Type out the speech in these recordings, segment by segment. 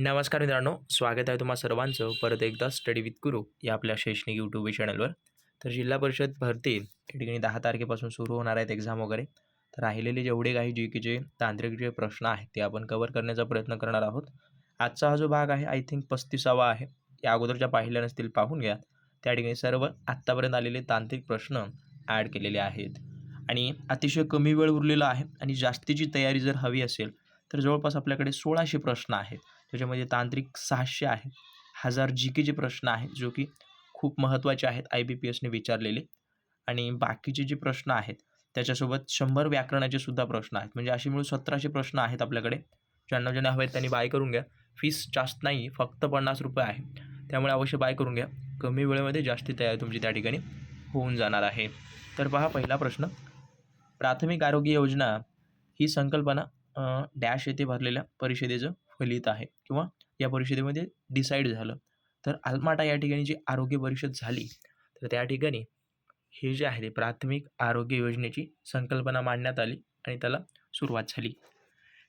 नमस्कार मित्रांनो स्वागत आहे तुम्हा सर्वांचं. परत एकदा स्टडी विथ गुरु या आपल्या शैक्षणिक यूट्यूब चॅनलवर तर जिल्हा परिषद भरती या ठिकाणी दहा तारखेपासून सुरू होणार आहेत एक्झाम वगैरे. तर राहिलेले जेवढे काही जी की जे तांत्रिक जे प्रश्न आहेत ते आपण कवर करण्याचा प्रयत्न करणार आहोत. आजचा हा जो भाग आहे आय थिंक पस्तीसावा आहे. या अगोदरच्या पाहिल्या नसतील पाहून घ्या. त्या ठिकाणी सर्व आत्तापर्यंत आलेले तांत्रिक प्रश्न ॲड केलेले आहेत. आणि अतिशय कमी वेळ उरलेला आहे आणि जास्तीची तयारी जर हवी असेल तर जवळपास आपल्याकडे सोळाशे प्रश्न आहेत. त्याच्यामध्ये तांत्रिक सहाशे आहे हजार जी केचे प्रश्न आहेत जो की खूप महत्त्वाचे आहेत आय बी पी एसने विचारलेले. आणि बाकीचे जे प्रश्न आहेत त्याच्यासोबत शंभर व्याकरणाचे सुद्धा प्रश्न आहेत. म्हणजे असे मिळून सतराशे प्रश्न आहेत आपल्याकडे. ज्यांना ज्यांना हवे आहेत त्यांनी बाय करून घ्या. फीस जास्त नाही फक्त पन्नास रुपये आहे. त्यामुळे अवश्य बाय करून घ्या. कमी वेळेमध्ये जास्ती तयारी तुमची त्या ठिकाणी होऊन जाणार आहे. तर पहा पहिला प्रश्न. प्राथमिक आरोग्य योजना ही संकल्पना डॅश येथे भरलेल्या परिषदेचं फलित आहे किंवा या परिषदेमध्ये डिसाईड झालं. तर आलमाटा या ठिकाणी जी आरोग्य परिषद झाली तर त्या ठिकाणी हे जे आहे ते प्राथमिक आरोग्य योजनेची संकल्पना मांडण्यात आली आणि त्याला सुरुवात झाली.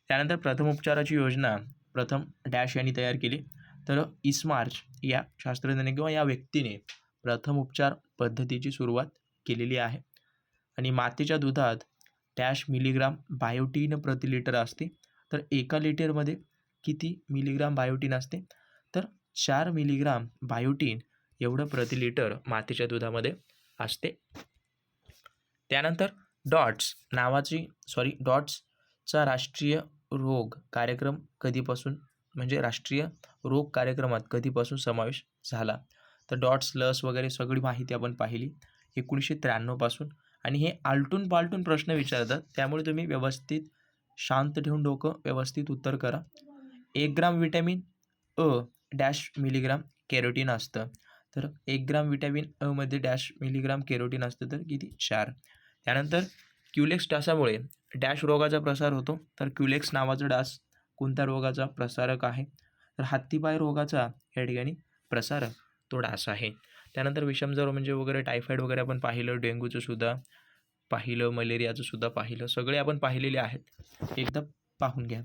त्यानंतर प्रथम उपचाराची योजना प्रथम डॅश यांनी तयार केली. तर इस्मार्च या शास्त्रज्ञाने किंवा या व्यक्तीने प्रथम उपचार पद्धतीची सुरुवात केलेली आहे. आणि मातेच्या दुधात डॅश मिलीग्राम बायोटीन प्रति लिटर असते. तर एका लिटरमध्ये किती मिलीग्राम बायोटीन असते? तर चार मिलीग्राम बायोटीन एवढं प्रति लिटर मातीच्या दुधामध्ये असते. त्यानंतर डॉट्स नावाची सॉरी डॉट्सचा राष्ट्रीय रोग कार्यक्रम कधीपासून म्हणजे राष्ट्रीय रोग कार्यक्रमात कधीपासून समावेश झाला? तर डॉट्स लस वगैरे सगळी माहिती आपण पाहिली एकोणीसशे त्र्याण्णवपासून आणि हे आलटून पालटून प्रश्न विचारतात. त्यामुळे तुम्ही व्यवस्थित शांत ठेवून डोकं व्यवस्थित उत्तर करा. एक ग्राम विटॅमिन अ डॅश मिलीग्राम कॅरोटीन असतं. तर एक ग्राम विटॅमिन अमध्ये डॅश मिलीग्राम कॅरोटीन असतं तर किती? चार. त्यानंतर क्युलेक्स डासामुळे डॅश रोगाचा प्रसार होतो. तर क्युलेक्स नावाचा डास कोणत्या रोगाचा प्रसारक आहे? तर हत्तीपाय रोगाचा या ठिकाणी प्रसारक तो डास आहे. त्यानंतर विषमज्वर म्हणजे वगैरे टायफॉईड वगैरे आपण पाहिलं डेंग्यूचं सुद्धा पाहिलं मलेरियाचं सुद्धा पाहिलं सगळे आपण पाहिलेले आहेत. एकदा पाहून घ्या.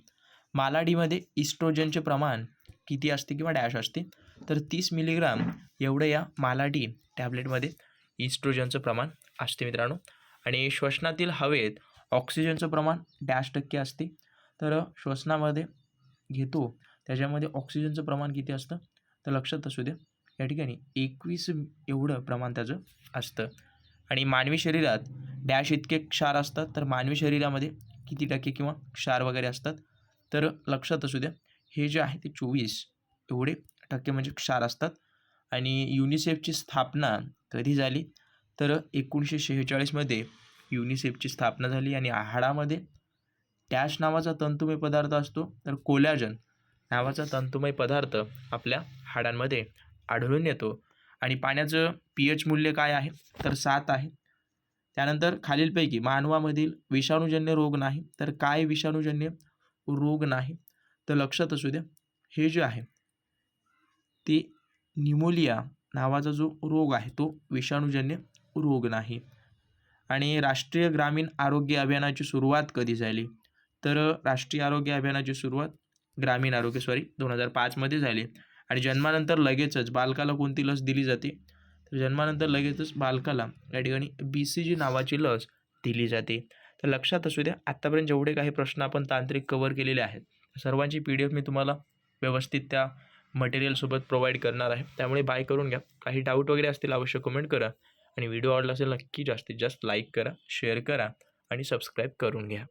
मालाडीमध्ये इस्ट्रोजनचे प्रमाण किती असते किंवा डॅश असते? तर तीस मिलीग्राम एवढं या मालाडी टॅबलेटमध्ये इस्ट्रोजनचं प्रमाण असते मित्रांनो. आणि श्वसनातील हवेत ऑक्सिजनचं प्रमाण डॅश टक्के असते. तर श्वसनामध्ये घेतो त्याच्यामध्ये ऑक्सिजनचं प्रमाण किती असतं? तर लक्षात असू द्या या ठिकाणी एकवीस एवढं प्रमाण त्याचं असतं. आणि मानवी शरीरात डॅश इतके क्षार असतात तर मानवी शरीरामध्ये किती टक्के किंवा क्षार वगैरे असतात? तर लक्षात असू द्या हे जे आहे ते चोवीस एवढे टक्के म्हणजे क्षार असतात. आणि युनिसेफची स्थापना कधी झाली? तर एकोणीसशे शेहेचाळीसमध्ये युनिसेफची स्थापना झाली आणि हाडामध्ये डॅश नावाचा तंतुमय पदार्थ असतो. तर कोलॅजन नावाचा तंतुमय पदार्थ आपल्या हाडांमध्ये आढळून येतो. आणि पाण्याचं पी एच मूल्य काय आहे? तर सात आहे. त्यानंतर खालीलपैकी मानवामधील विषाणूजन्य रोग नाही तर काय विषाणूजन्य? रोग नाही. तर लक्षात असू द्या हे जे आहे ते निमोलिया नावाचा जो रोग आहे तो विषाणूजन्य रोग नाही. आणि राष्ट्रीय ग्रामीण आरोग्य अभियानाची सुरुवात कधी झाली? तर राष्ट्रीय आरोग्य अभियानाची सुरुवात ग्रामीण आरोग्य सॉरी दोन हजार पाचमध्ये झाली. आणि जन्मानंतर लगेचच बालकाला कोणती लस दिली जाते? तर जन्मानंतर लगेचच बालकाला या ठिकाणी बी सी जी नावाची लस दिली जाते. तर लक्षात असू द्या आत्तापर्यंत जेवढे काही प्रश्न आपण तांत्रिक कवर केलेले आहेत सर्वांची पी डी एफ मी तुम्हाला व्यवस्थित त्या मटेरियलसोबत प्रोव्हाइड करणार आहे. त्यामुळे बाय करून घ्या. काही डाऊट वगैरे असतील अवश्य कमेंट करा. आणि व्हिडिओ आवडला असेल नक्की जास्तीत जास्त लाईक करा शेअर करा आणि सबस्क्राईब करून घ्या.